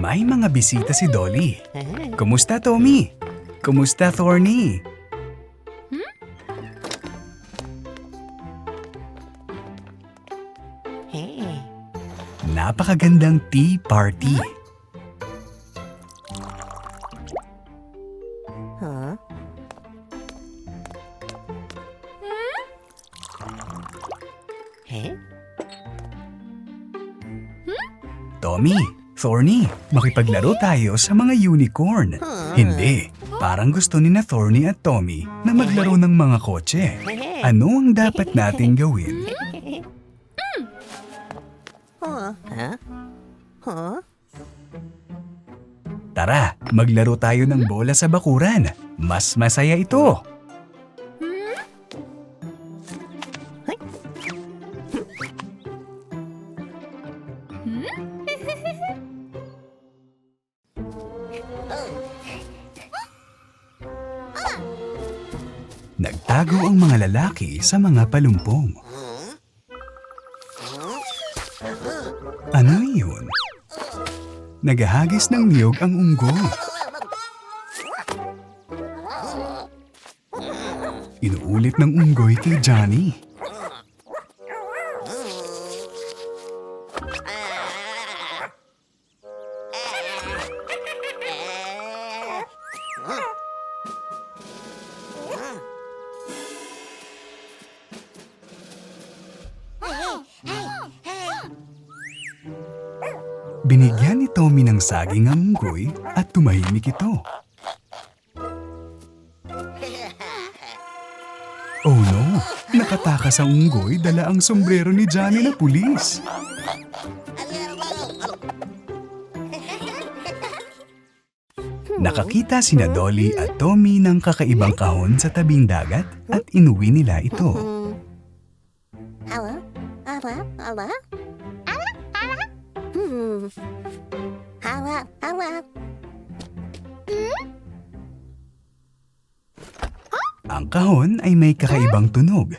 May mga bisita si Dolly. Kumusta, Tommy? Kumusta, Thorny? Hey. Napakagandang tea party. Thorny, makipaglaro tayo sa mga unicorn. Hindi, parang gusto ni na Thorny at Tommy na maglaro ng mga kotse. Ano ang dapat nating gawin? Tara, maglaro tayo ng bola sa bakuran. Mas masaya ito. Lalaki sa mga palumpong. Ano yun? Nagahagis ng niyog ang unggoy. Inuulit ng unggoy kay Johnny. Ng saging ang unggoy at tumahimik ito. Oh no! Nakatakas ang unggoy dala ang sombrero ni Johnny na pulis. Nakakita sina Dolly at Tommy ng kakaibang kahon sa tabing dagat at inuwi nila ito. Hello? Hello? Hello? Hello? Hello? Hmm. Hello? Hello? Ang kahon ay may kakaibang tunog.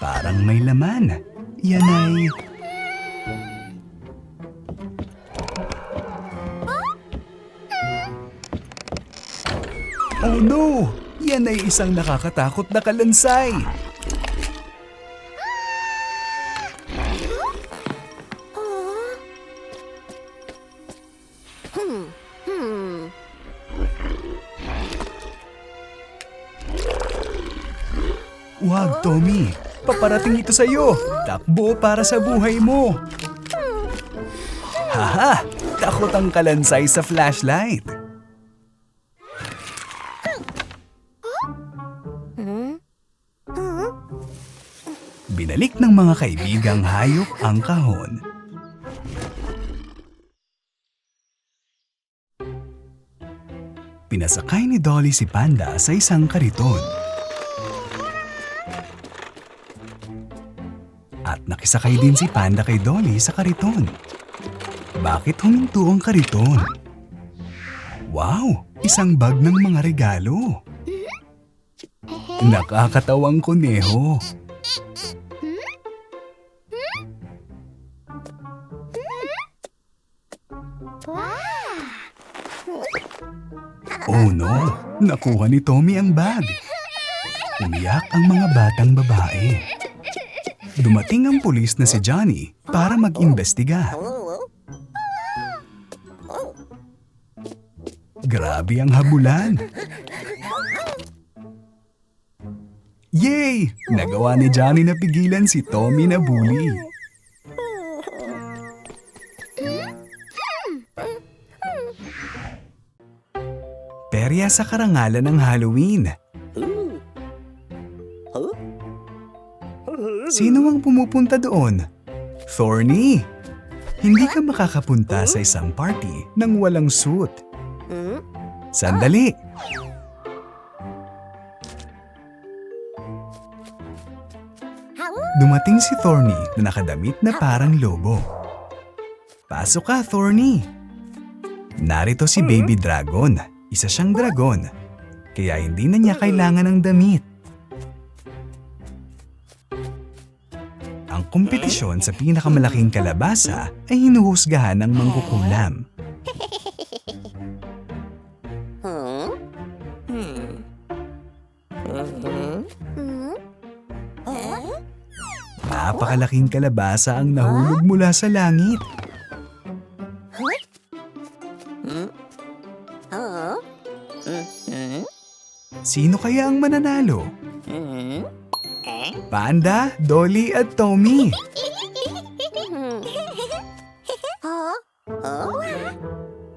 Parang may laman. Yan ay... Oh no! Yan ay isang nakakatakot na kalansay. Wag, Tommy. Paparating ito sa'yo. Takbo para sa buhay mo. Haha! Takot ang kalansay sa flashlight. Binalik ng mga kaibigang hayop ang kahon. Pinasakay ni Dolly si Panda sa isang kariton. Nakisakay din si Panda kay Dolly sa kariton. Bakit huminto ang kariton? Wow! Isang bag ng mga regalo. Nakakatawang kuneho. Oh no! Nakuha ni Tommy ang bag. Umiyak ang mga batang babae. Dumating ang pulis na si Johnny para mag-imbestiga. Grabe ang habulan. Yay! Nagawa ni Johnny na pigilan si Tommy na bully. Perya sa karangalan ng Halloween. Sino ang pumupunta doon? Thorny! Hindi ka makakapunta sa isang party nang walang suit. Sandali! Dumating si Thorny na nakadamit na parang lobo. Pasok ka, Thorny! Narito si Baby Dragon. Isa siyang dragon. Kaya hindi na niya kailangan ng damit. kompetisyon sa pinakamalaking kalabasa ay hinuhusgahan ng mangkukulam. Napakalaking kalabasa ang nahulog mula sa langit. Sino kaya ang mananalo? Panda, Dolly at Tommy.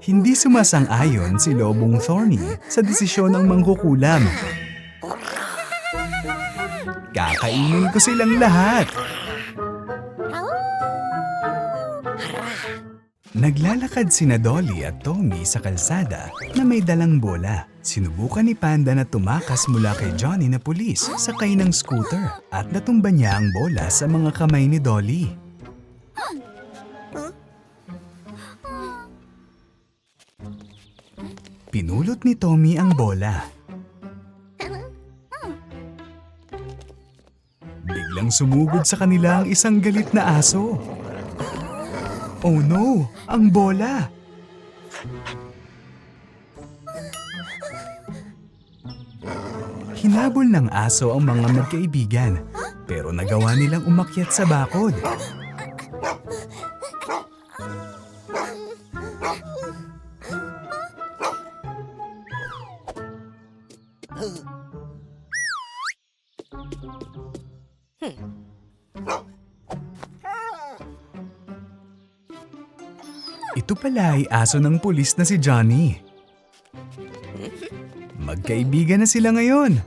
Hindi sumasang-ayon si Lobong Thorny sa desisyon ng mangkukulam. Kakainin ko silang lahat. Naglalakad sina Dolly at Tommy sa kalsada na may dalang bola. Sinubukan ni Panda na tumakas mula kay Johnny na pulis sakay ng scooter at natumba niya ang bola sa mga kamay ni Dolly. Pinulot ni Tommy ang bola. Biglang sumugod sa kanila ang isang galit na aso. Oh no! Ang bola! Hinabol ng aso ang mga magkaibigan, pero nagawa nilang umakyat sa bakod. Pala ay aso ng pulis na si Johnny. Magkaibigan na sila ngayon.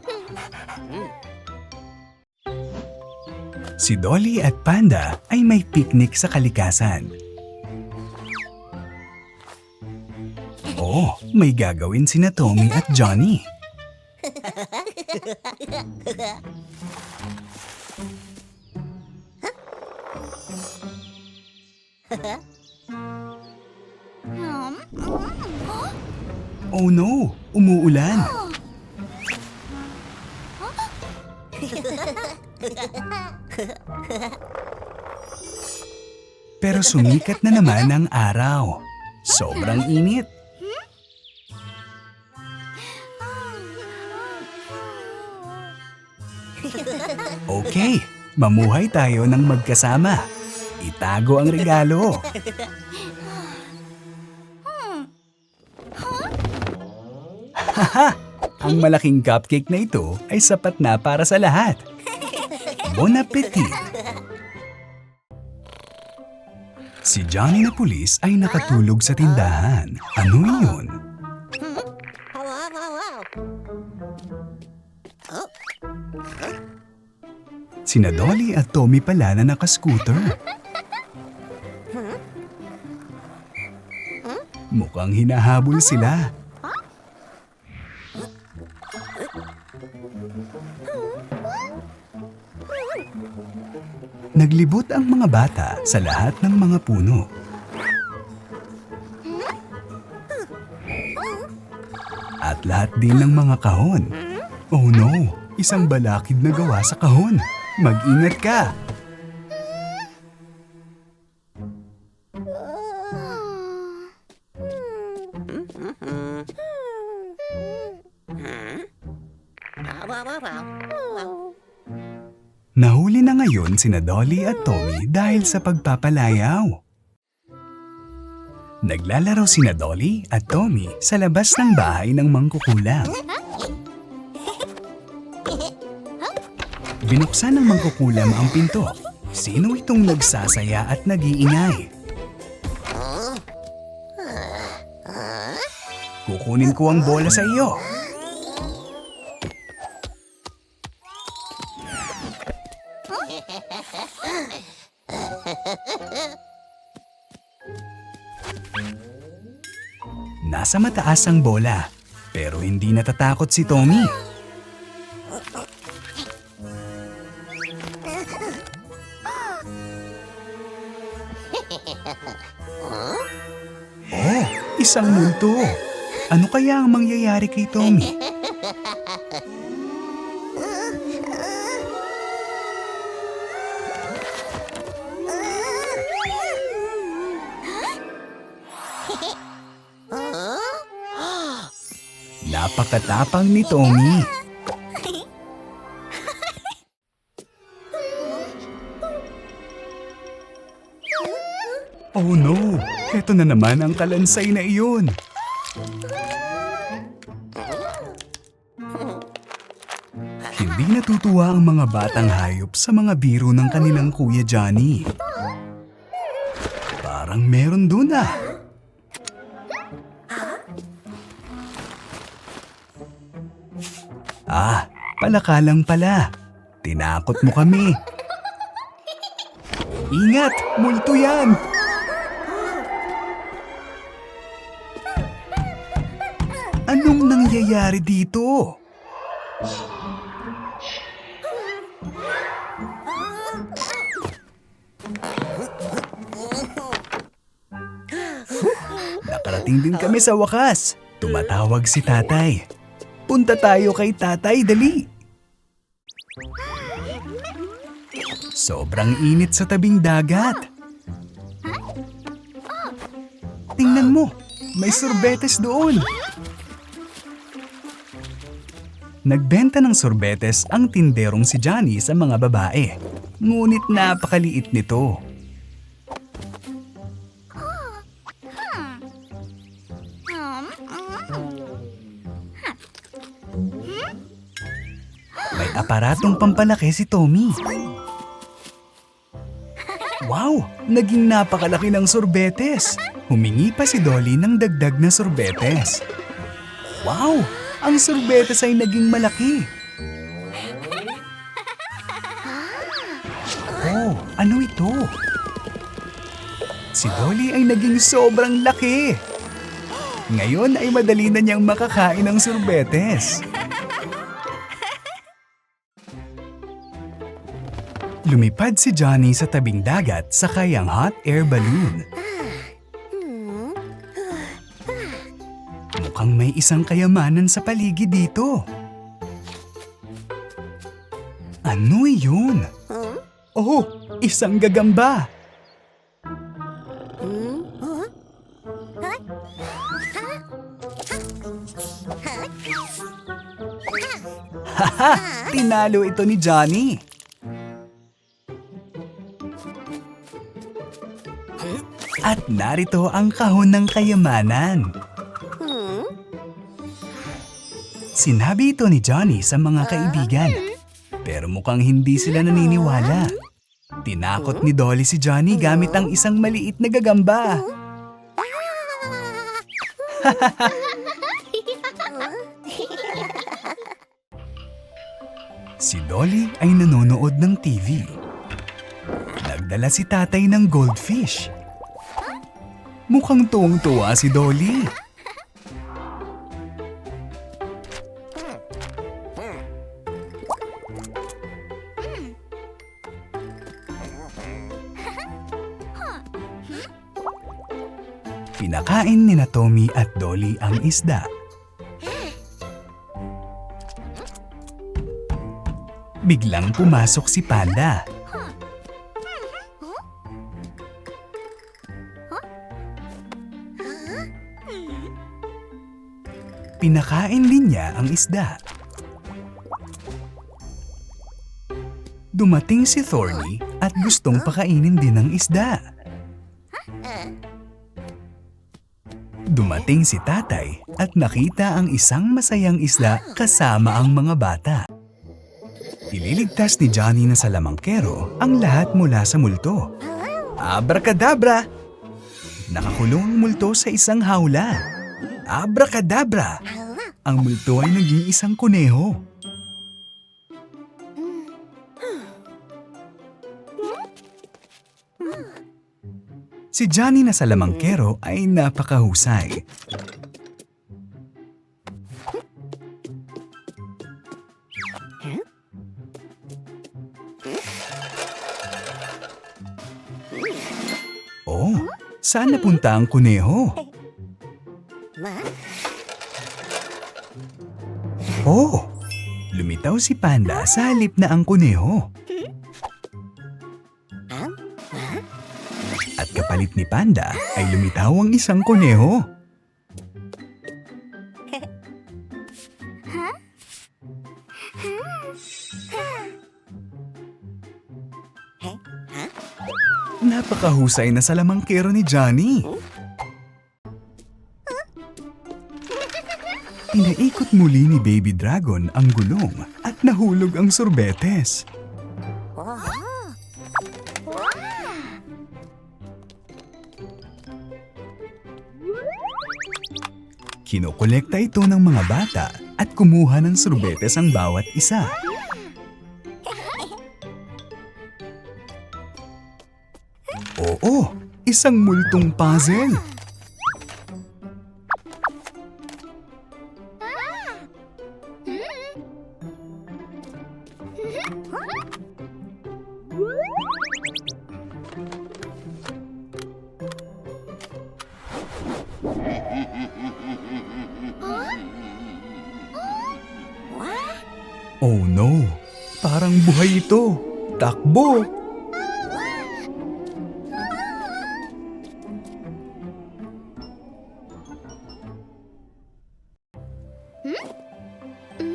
Si Dolly at Panda ay may picnic sa kalikasan. Oh, may gagawin sina Tommy at Johnny. Oh no! Umuulan! Pero sumikat na naman ang araw. Sobrang init. Okay, mamuhay tayo ng magkasama. Itago ang regalo. Haha! Ang malaking cupcake na ito ay sapat na para sa lahat. Bon appetit! Si Johnny na pulis ay nakatulog sa tindahan. Ano yun? Sina Dolly at Tommy pala na nakascooter. Mukhang hinahabol sila. Naglibot ang mga bata sa lahat ng mga puno. At lahat din ng mga kahon. Oh no, isang balakid na gawa sa kahon. Mag-ingat ka! Sina Dolly at Tommy dahil sa pagpapalayaw. Naglalaro sina Dolly at Tommy sa labas ng bahay ng mangkukulam. Binuksan ng mangkukulam ang pinto. Sino itong nagsasaya at nag-iingay? Kukunin ko ang bola sa iyo. Nasa mataas ang bola, pero hindi natatakot si Tommy. Oh, isang multo. Ano kaya ang mangyayari kay Tommy? Napakatapang ni Tommy. Oh no! Ito na naman ang kalansay na iyon. Hindi natutuwa ang mga batang hayop sa mga biro ng kanilang kuya Johnny. Parang meron doon ah. Ah, palaka lang pala. Tinakot mo kami. Ingat! Multo yan! Anong nangyayari dito? Nakarating din kami sa wakas. Tumatawag si tatay. Punta tayo kay tatay, dali. Sobrang init sa tabing dagat. Tingnan mo, may sorbetes doon. Nagbenta ng sorbetes ang tinderong si Johnny sa mga babae. Ngunit napakaliit nito. Aparatong pampalaki si Tommy. Wow! Naging napakalaki ng sorbetes. Humingi pa si Dolly ng dagdag na sorbetes. Wow! Ang sorbetes ay naging malaki. Oh, ano ito? Si Dolly ay naging sobrang laki. Ngayon ay madali na niyang makakain ng sorbetes. Lumipad si Johnny sa tabing dagat sakay ang hot air balloon. Mukhang may isang kayamanan sa paligid dito. Ano yun? Oh, isang gagamba. Haha! Tinalo ito ni Johnny. At narito ang kahon ng kayamanan. Sinabi ito ni Johnny sa mga kaibigan. Pero mukhang hindi sila naniniwala. Tinakot ni Dolly si Johnny gamit ang isang maliit na gagamba. Si Dolly ay nanonood ng TV. Nagdala si tatay ng goldfish. Mukhang tuwang-tuwa si Dolly. Pinakain ni Tommy at Dolly ang isda. Biglang pumasok si Panda. Pinakain din niya ang isda. Dumating si Thorny at gustong pakainin din ng isda. Dumating si tatay at nakita ang isang masayang isda kasama ang mga bata. Ililigtas ni Johnny na sa lamangkero ang lahat mula sa multo. Abracadabra! Nakakulong ang multo sa isang hawla. Abracadabra! Ang multo ay naging isang kuneho. Si Johnny na sa lamangkero ay napakahusay. Oh, saan napunta ang kuneho? Oh, lumitaw si Panda sa halip na ang kuneho. At kapalit ni Panda ay lumitaw ang isang kuneho. Napakahusay na salamangkero ni Johnny. Pinaikot muli ni Baby Dragon ang gulong at nahulog ang sorbetes. Kinokolekta ito ng mga bata at kumuha ng sorbetes ang bawat isa. Oo, isang multong puzzle.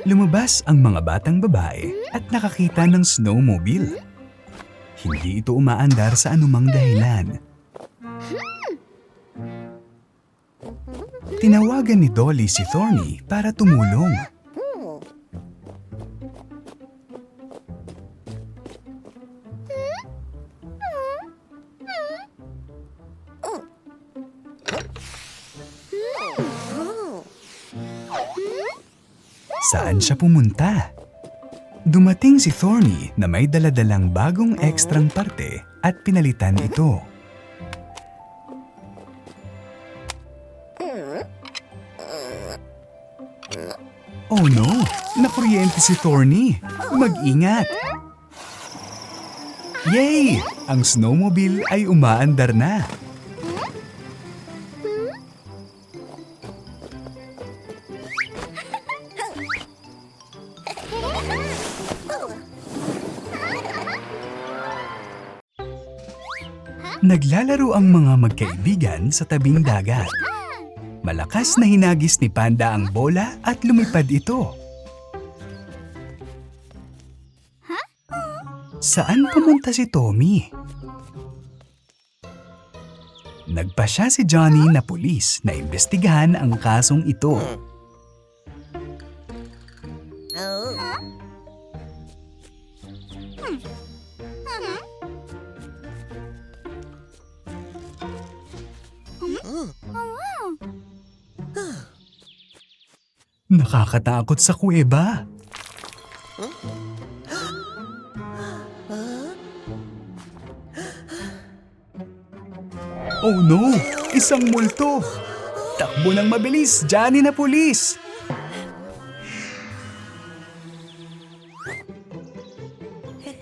Lumabas ang mga batang babae at nakakita ng snowmobile. Hindi ito umaandar sa anumang dahilan. Tinawagan ni Dolly si Thorny para tumulong. Siya pumunta? Dumating si Thorny na may daladalang bagong ekstrang parte at pinalitan ito. Oh no! Nakuryente si Thorny! Mag-ingat! Yay! Ang snowmobile ay umaandar na. Naglalaro ang mga magkaibigan sa tabing dagat. Malakas na hinagis ni Panda ang bola at lumipad ito. Saan pumunta si Tommy? Nagpa siya si Johnny na pulis na imbestigahan ang kasong ito. Nakakatakot sa kuweba. Oh no! Isang multo! Takbo ng mabilis, Johnny na pulis!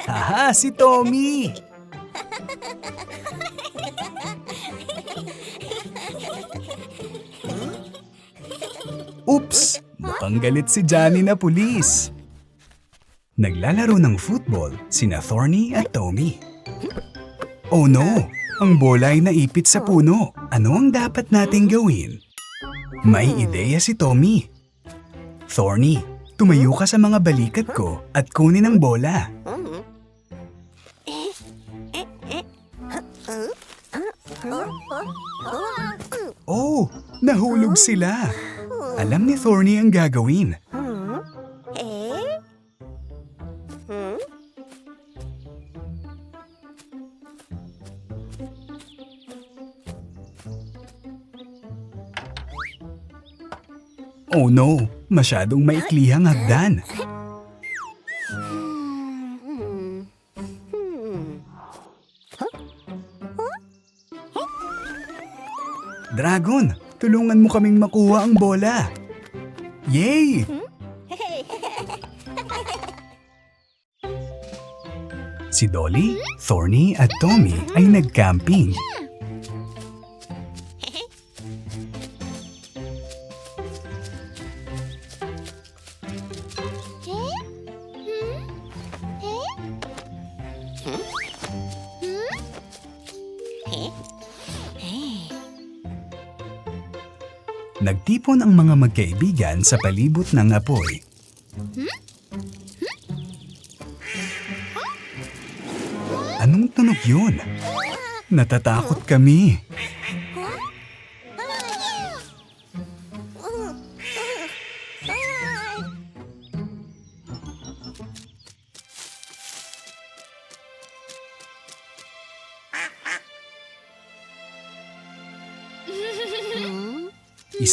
Haha, si Tommy! Oops! Mukhang galit si Johnny na pulis. Naglalaro ng football sina Thorny at Tommy. Oh no! Ang bola ay naipit sa puno. Ano ang dapat nating gawin? May ideya si Tommy. Thorny, tumayo ka sa mga balikat ko at kunin ang bola. Oh, nahulog sila. Alam ni Thorny ang gagawin. Hmm? Oh no, masyadong maikli ang hagdan. Dragon, tulungan mo kaming makuha ang bola. Yay! Si Dolly, Thorny at Tommy ay nag-camping. Nagtipon ang mga magkaibigan sa palibot ng apoy. Anong tunog yun? Natatakot kami.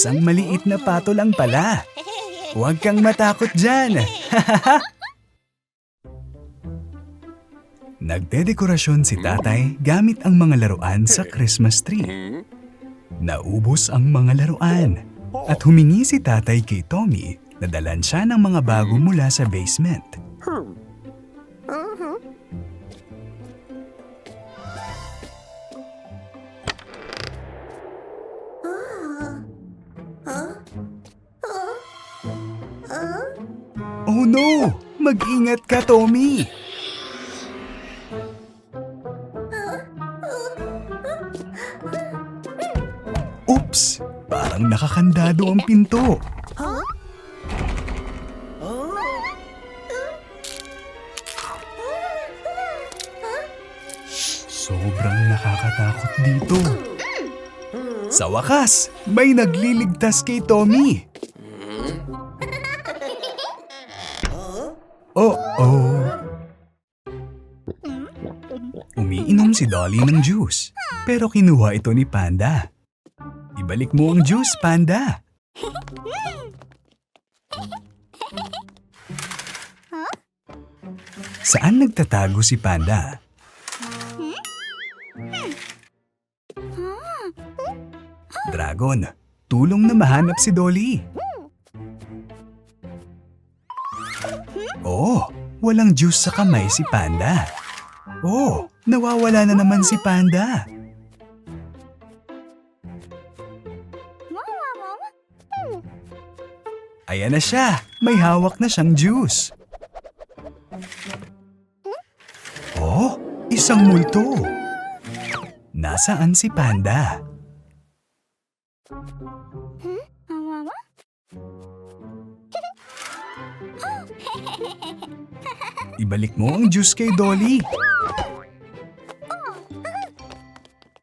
Isang maliit na pato lang pala. Huwag kang matakot dyan. Nagdedekorasyon si tatay gamit ang mga laruan sa Christmas tree. Naubos ang mga laruan at humingi si tatay kay Tommy na dalan siya ng mga bago mula sa basement. No! Mag-ingat ka, Tommy! Oops! Parang nakakandado ang pinto. Sobrang nakakatakot dito. Sa wakas, may nagliligtas kay Tommy. Oh-oh. Umiinom si Dolly ng juice, pero kinuha ito ni Panda. Ibalik mo ang juice, Panda. Saan nagtatago si Panda? Dragon, tulong na mahanap si Dolly. Oh, walang juice sa kamay si Panda. Oh, nawawala na naman si Panda. Ayan na siya, may hawak na siyang juice. Oh, isang multo. Nasaan si Panda? Ibalik mo ang juice kay Dolly.